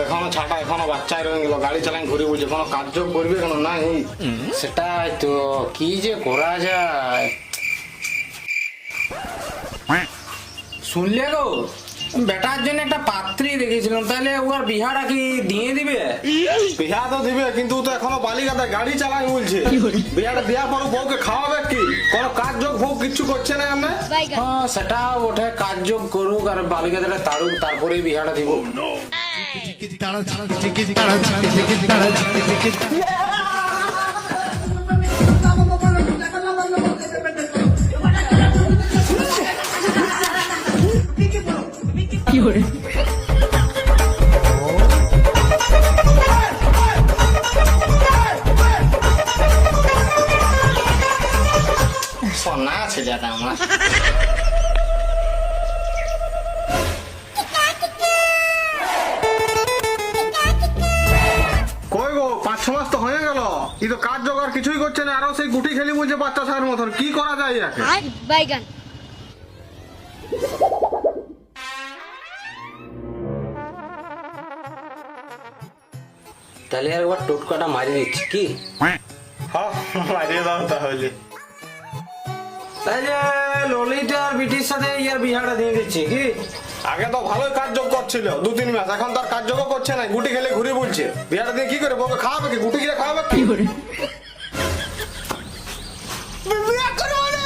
দেখো না ছাটা এখনও বাচ্চায় রয়ে গেল গাড়ি চালাই ঘুরে বুঝে কোনো কার্য করবে কেন নাই। সেটাই তো কি যে করা যায়? শুনলে গো বেটার জন্য একটা পাত্রী দেখেছিলাম তাহলে ওর বিহাটা কি দিয়ে দিবে? বিহা তো দিবে কিন্তু তো এখনও বালিকাতে গাড়ি চালাই বলছে। বিহাটা দেওয়ার পর বউকে খাওয়াবে কি? কোনো কাজ যোগ বউ কিচ্ছু করছে না আমরা হ্যাঁ সেটা ওঠে কার্য করুক আর বালিকাতে তাড়ুক তারপরে বিহাটা দিব। সোনা আছে যাটা আমার। মাস তো হয়ে গেল। ই তো কাজ জোগাড়? কিছুই করছে না। আরও সেই গুটি খেলি বলছে বাচ্চা ছাড়ার মতন। কি করা যায় একে? বাইগান তাহলে আর একবার টোটকাটা মারি দিচ্ছি কি? হ্যাঁ মারিয়ে দাও তাহলে। তাহলে ললিতা আর বিটির সাথে ইয়ার বিহাটা দিয়ে দিচ্ছি কি? আগে তো ভালোই কাজ যোগ করছিল দু তিন মাস। এখন তো আর কাজ যোগ করছে না গুটি খেলে ঘুরে বলছে। বিয়াটা দিয়ে কি করে বউকে খাওয়াবে কি? গুটি খেলে খাওয়াবে কি? বিয়া করব না